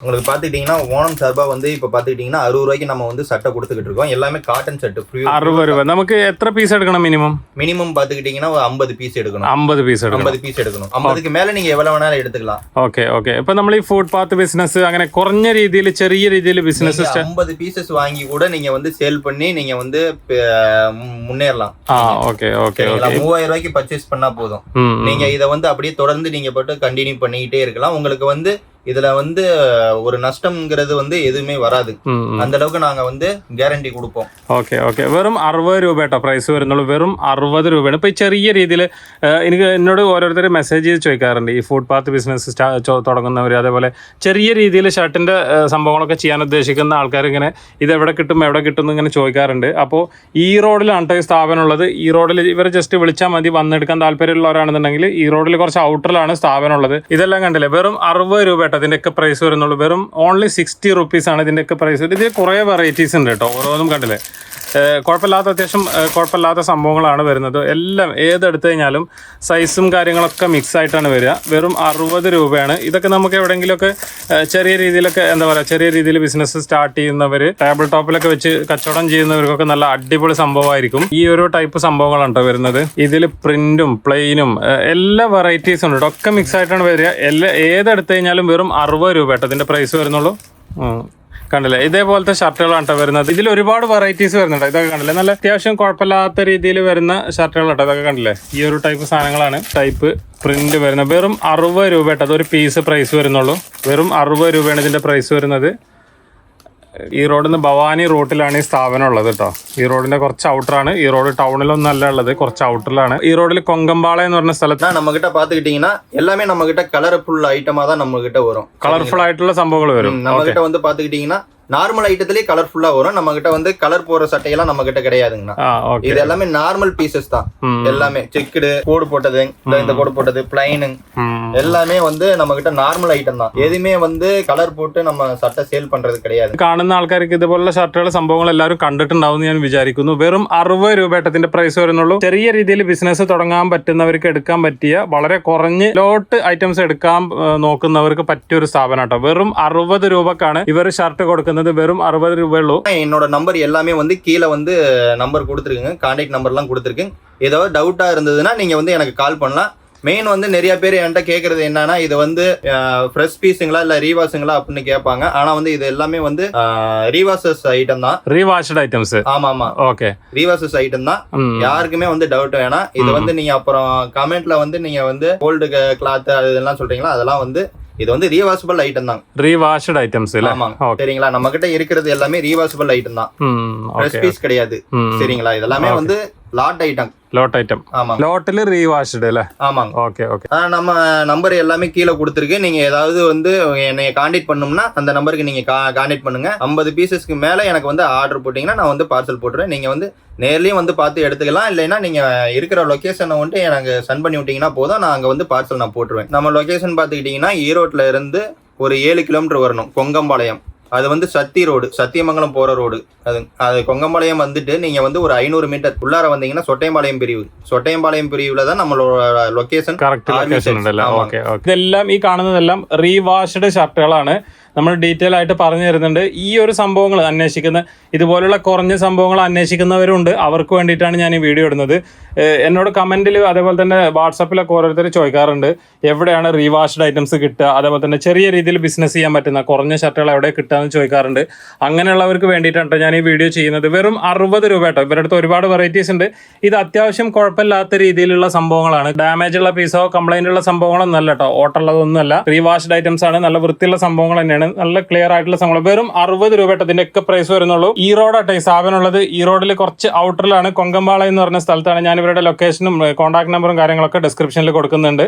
உங்களுக்கு பாத்துக்கிட்டீங்கன்னா ஓணம் சார்பா வந்து இப்ப பாத்துக்கிட்டீங்கன்னா அறுபது ரூபாய்க்கு நம்ம வந்து சட்டை கொடுத்துக்கிட்டு இருக்கோம் எல்லாமே காட்டன் செட் ஃப்ரீ അറുപത് രൂപ നമുക്ക് എത്ര പീസ് എടുക്കണം മിനിമം மினிமம் பாத்துக்கிட்டீங்கன்னா ஒரு ஐம்பது பீஸ் எடுக்கணும் അമ്പത് പീസ് എടുക്കണം ஐம்பது பீஸ் எடுக்கணும் ஐம்பதுக்கு மேல நீங்க எவ்வளவு வேணாலும் எடுத்துக்கலாம் ഓക്കെ ഓക്കെ ഇപ്പൊ നമ്മൾ ഈ ഫുഡ് പാത്ത് ബിസിനസ് അങ്ങനെ കുറഞ്ഞ രീതിയിൽ ചെറിയ രീതിയിൽ ബിസിനസ് நீங்க ஐம்பது பீசஸ் வாங்கி கூட நீங்க வந்து சேல் பண்ணி நீங்க வந்து ப- முன்னேறலாம் ആ ഓക്കെ ഓക്കെ சரிங்களா ഓക്കെ மூவாயிரம் ரூபாய்க்கு பர்ச்சேஸ் பண்ணா போதும் நீங்க இத வந்து அப்படியே தொடர்ந்து நீங்க போட்டு கண்டினியூ பண்ணிக்கிட்டே இருக்கலாம் உங்களுக்கு வந்து இதுல வந்து ஒரு நஷ்டம்ங்கிறது வந்து எதுவுமே வராது அந்த அளவுக்கு நாங்க வந்து கேரண்டி கொடுப்போம் ഓക്കെ ഓക്കെ വെറും അറുപത് രൂപ കേട്ടോ പ്രൈസ് വരുന്നുള്ളൂ വെറും അറുപത് രൂപയാണ് ഇപ്പോൾ ഈ ചെറിയ രീതിയിൽ എനിക്ക് എന്നോട് ഓരോരുത്തർ മെസ്സേജ് ചെയ്ത് ചോദിക്കാറുണ്ട് ഈ ഫുഡ് പാത്ത് ബിസിനസ് തുടങ്ങുന്നവർ അതേപോലെ ചെറിയ രീതിയിൽ ഷർട്ടിൻ്റെ സംഭവങ്ങളൊക്കെ ചെയ്യാൻ ഉദ്ദേശിക്കുന്ന ആൾക്കാർ ഇങ്ങനെ ഇത് എവിടെ കിട്ടും എവിടെ കിട്ടും എന്ന് ഇങ്ങനെ ചോദിക്കാറുണ്ട് അപ്പോൾ ഈ റോഡിലാണ് കേട്ടോ ഈ സ്ഥാപനം ഉള്ളത് ഈ റോഡിൽ ഇവർ ജസ്റ്റ് വിളിച്ചാൽ മതി വന്നെടുക്കാൻ താല്പര്യമുള്ളവരാണെന്നുണ്ടെങ്കിൽ ഈ റോഡിൽ കുറച്ച് ഔട്ടറിലാണ് സ്ഥാപനം ഉള്ളത് ഇതെല്ലാം കണ്ടില്ലേ വെറും അറുപത് രൂപ കേട്ടോ ഇതിന്റെയൊക്കെ പ്രൈസ് വരുന്നുള്ളൂ. വെറും ഓൺലി സിക്സ്റ്റി റുപ്പീസ് ആണ് ഇതിന്റെയൊക്കെ പ്രൈസ് ഇത് കുറേ വെറൈറ്റീസ് ഉണ്ട് കേട്ടോ. ഓരോന്നും കണ്ടില്ലേ? കുഴപ്പമില്ലാത്ത അത്യാവശ്യം കുഴപ്പമില്ലാത്ത സംഭവങ്ങളാണ് വരുന്നത്. എല്ലാം ഏതെടുത്തു കഴിഞ്ഞാലും സൈസും കാര്യങ്ങളൊക്കെ മിക്സ് ആയിട്ടാണ് വരിക. വെറും അറുപത് രൂപയാണ്. ഇതൊക്കെ നമുക്ക് എവിടെയെങ്കിലുമൊക്കെ ചെറിയ രീതിയിലൊക്കെ എന്താ പറയുക ചെറിയ രീതിയിൽ ബിസിനസ് സ്റ്റാർട്ട് ചെയ്യുന്നവർ ടേബിൾ ടോപ്പിലൊക്കെ വെച്ച് കച്ചവടം ചെയ്യുന്നവർക്കൊക്കെ നല്ല അടിപൊളി സംഭവമായിരിക്കും. ഈ ഒരു ടൈപ്പ് സംഭവങ്ങളാണ് വരുന്നത്. ഇതിൽ പ്രിന്റും പ്ലെയിനും എല്ലാ വെറൈറ്റീസും ഉണ്ട്. ഒക്കെ മിക്സ് ആയിട്ടാണ് വരിക. എല്ലാ ഏതെടുത്തു കഴിഞ്ഞാലും വെറും അറുപത് രൂപ കേട്ടോ ഇതിന്റെ പ്രൈസ് വരുന്നുള്ളൂ. കണ്ടില്ലേ? ഇതേപോലത്തെ ഷർട്ടുകളാണ് കേട്ടോ വരുന്നത്. ഇതിൽ ഒരുപാട് വെറൈറ്റീസ് വരുന്നുണ്ട്. ഇതൊക്കെ കണ്ടില്ലേ? നല്ല അത്യാവശ്യം കുഴപ്പമില്ലാത്ത രീതിയിൽ വരുന്ന ഷർട്ടുകൾ കേട്ടോ ഇതൊക്കെ കണ്ടില്ലേ? ഈ ഒരു ടൈപ്പ് സാധനങ്ങളാണ് ടൈപ്പ് പ്രിന്റ് വരുന്നത്. വെറും അറുപത് രൂപ കേട്ടോ അതൊരു പീസ് പ്രൈസ് വരുന്നുള്ളൂ. വെറും അറുപത് രൂപയാണ് ഇതിന്റെ പ്രൈസ് വരുന്നത്. ഈ റോഡിൽ നിന്ന് ഭവാനി റൂട്ടിലാണ് ഈ സ്ഥാപനം ഉള്ളത് കേട്ടോ ഈ റോഡിന്റെ കുറച്ച് ഔട്ടറാണ് ഈ റോഡ് ടൗണിലൊന്നും അല്ല ഉള്ളത് കുറച്ച് ഔട്ടറിലാണ് ഈ റോഡിൽ കൊങ്കമ്പാള എന്ന് പറഞ്ഞ സ്ഥലത്ത് ஆனா நம்ம கிட்ட பாத்துக்கிட்டீங்கன்னா எல்லாமே நம்ம கிட்ட கலர்ஃபுல் ஐட்டமா தான் நம்ம கிட்ட வரும் കളർഫുൾ ആയിട്ടുള്ള സംഭവങ്ങൾ വരും ம், நம்ம கிட்ட வந்து பாத்துக்கிட்டீங்கன்னா நார்மல் ஐட்டத்திலேயே கலர்ஃபுல்லா வரும் நம்ம கிட்ட வந்து கலர் போற சட்டையெல்லாம் நம்ம கிட்ட கிடையாதுங்கண்ணா ആ ഓക്കെ இது எல்லாமே நார்மல் பீசஸ் தான் எல்லாமே செக்குடு கோடு போட்டது இந்த- இந்த கோடு போட்டது பிளைனு எல்லாமே வந்து நம்ம கிட்ட நார்மல் ஐட்டம் தான் எதுவுமே வந்து கலர் போட்டு நம்ம சட்டை சேல் பண்றது கிடையாது കാണുന്ന ആൾക്കാർക്ക് ഇതുപോലുള്ള ഷർട്ടുകൾ സംഭവങ്ങൾ എല്ലാവരും കണ്ടിട്ടുണ്ടാവും എന്ന് ഞാൻ വിചാരിക്കുന്നു വെറും അറുപത് രൂപ ഇതിന്റെ പ്രൈസ് വരുന്നുള്ളൂ ചെറിയ രീതിയിൽ ബിസിനസ് തുടങ്ങാൻ പറ്റുന്നവർക്ക് എടുക്കാൻ പറ്റിയ വളരെ കുറഞ്ഞ് ലോട്ട് ഐറ്റംസ് എടുക്കാൻ ആ, നോക്കുന്നവർക്ക് പറ്റിയ ഒരു സ്ഥാപനം കേട്ടോ വെറും അറുപത് രൂപക്കാണ് ഇവർ ഷർട്ട് കൊടുക്കുന്നത് வந்தது வெறும் அறுபது ரூபாயுள்ளோ என்னோட நம்பர் எல்லாமே வந்து கீழே வந்து நம்பர் கொடுத்துருக்குங்க. கான்டாக்ட் நம்பர்லாம் கொடுத்துருக்குங்க. ஏதாவது டவுட்டாக இருந்ததுன்னா நீங்கள் வந்து எனக்கு கால் பண்ணலாம். மெயின் வந்து நிறைய பேர் என்கிட்ட கேட்கறது என்னன்னா இது வந்து ஃப்ரெஷ் பீஸுங்களா இல்ல ரீவாஷுங்களா அப்படின்னு கேட்பாங்க. ஆனா வந்து இது எல்லாமே வந்து ரீவாஷஸ் ஐட்டம் தான். ரீவாஷ்டு ஐட்டம்ஸ் ஆமா ஆமா. ஓகே ரீவாஷஸ் ஐட்டம் தான். யாருக்குமே வந்து டவுட் வேணாம். இது வந்து நீங்க அப்புறம் கமெண்ட்ல வந்து நீங்க வந்து ஓல்டு கிளாத் அது இதெல்லாம் சொல்றீங்களா? அதெல்லாம் வந்து இது வந்து ரீவாஷபிள் ஐட்டம் தான். ரீவாஷ்டு ஐட்டம்ஸ் இல்ல? சரிங்களா? நம்ம கிட்ட இருக்கிறது எல்லாமே ரீவாசபிள் ஐட்டம் தான். ஃப்ரெஷ் கிடையாது. சரிங்களா? இதெல்லாமே வந்து லாட் ஐட்டம் லோட் ஐட்டம் ஆமா லோட்டில் ரீவாஷ்டு இல்லை ஆமாங்க. ஓகே ஓகே ஆனால் நம்ம நம்பர் எல்லாமே கீழே கொடுத்துருக்கு. நீங்கள் ஏதாவது வந்து என்னை காண்டாக்ட் பண்ணோம்னா அந்த நம்பருக்கு நீங்கள் கா காண்டாக்ட் பண்ணுங்கள் ஐம்பது பீசஸ்க்கு மேலே எனக்கு வந்து ஆர்டர் போட்டிங்கன்னா நான் வந்து பார்சல் போட்டுறேன் நீங்கள் வந்து நேர்லேயும் வந்து பார்த்து எடுத்துக்கலாம். இல்லைன்னா நீங்கள் இருக்கிற லொக்கேஷனை வந்துட்டு எனக்கு சென்ட் பண்ணி விட்டிங்கன்னா போதும். நான் அங்கே வந்து பார்சல் நான் போட்டுருவேன். நம்ம லொக்கேஷன் பார்த்துக்கிட்டிங்கன்னா ஈரோட்டில் இருந்து ஒரு ஏழு கிலோமீட்டர் வரணும். கொங்கம்பாளையம். அது வந்து சத்தி ரோடு சத்தியமங்கலம் போற ரோடு அது அது கொங்கம்பாளையம் வந்துட்டு நீங்க வந்து ஒரு ஐநூறு மீட்டர் உள்ளார வந்தீங்கன்னா சொட்டையம்பாளையம் பிரிவு சொட்டையம்பாளையம் பிரிவுல தான் நம்மளோட location correct Army location sets. ഉണ്ടല്ലോ ആമാ. ഓക്കെ ഓക്കെ ഇതെല്ലാം ഈ കാണുന്നതെല്ലാം റീവാഷ്ഡ് ഷർട്ടുകളാണ് നമ്മൾ ഡീറ്റെയിൽ ആയിട്ട് പറഞ്ഞു തരുന്നുണ്ട്. ഈ ഒരു സംഭവങ്ങൾ അന്വേഷിക്കുന്ന ഇതുപോലുള്ള കുറഞ്ഞ സംഭവങ്ങൾ അന്വേഷിക്കുന്നവരുണ്ട്. അവർക്ക് വേണ്ടിയിട്ടാണ് ഞാൻ ഈ വീഡിയോ ഇടുന്നത്. എന്നോട് കമന്റിൽ അതേപോലെ തന്നെ വാട്സപ്പിലൊക്കെ ഓരോരുത്തർ ചോദിക്കാറുണ്ട്. എവിടെയാണ് റീവാഷ്ഡ് ഐറ്റംസ് കിട്ടുക? അതേപോലെ തന്നെ ചെറിയ രീതിയിൽ ബിസിനസ് ചെയ്യാൻ പറ്റുന്ന കുറഞ്ഞ ഷർട്ടുകൾ എവിടെ കിട്ടുകയെന്ന് ചോദിക്കാറുണ്ട്. അങ്ങനെയുള്ളവർക്ക് വേണ്ടിയിട്ടാണ് ഞാൻ ഈ വീഡിയോ ചെയ്യുന്നത്. വെറും അറുപത് രൂപ കേട്ടോ. ഇവരുടെ അടുത്ത് ഒരുപാട് വെറൈറ്റീസ് ഉണ്ട്. ഇത് അത്യാവശ്യം കുഴപ്പമില്ലാത്ത രീതിയിലുള്ള സംഭവങ്ങളാണ്. ഡാമേജ് ഉള്ള പീസോ കംപ്ലൈന്റ് ഉള്ള സംഭവങ്ങളൊന്നും അല്ല കേട്ടോ. ഓട്ടുള്ളതൊന്നുമല്ല റീവാഷ്ഡ് ഐറ്റംസ് ആണ്. നല്ല വൃത്തിയുള്ള സംഭവങ്ങൾ തന്നെയാണ്. നല്ല ക്ലിയർ ആയിട്ടുള്ള സംഭവം. വെറും അറുപത് രൂപ ഇതിന്റെ ഒക്കെ പ്രൈസ് വരുന്നുള്ളൂ. ഈ റോഡാട്ടെ ഈ സ്ഥാപനം ഉള്ളത് ഈ റോഡിൽ കുറച്ച് ഔട്ടറിലാണ് കൊങ്കമ്പാള എന്ന് പറഞ്ഞ സ്ഥലത്താണ് ഞാൻ ഇവരുടെ ലൊക്കേഷനും കോൺടാക്ട് നമ്പറും കാര്യങ്ങളൊക്കെ ഡിസ്ക്രിപ്ഷനിൽ കൊടുക്കുന്നുണ്ട്.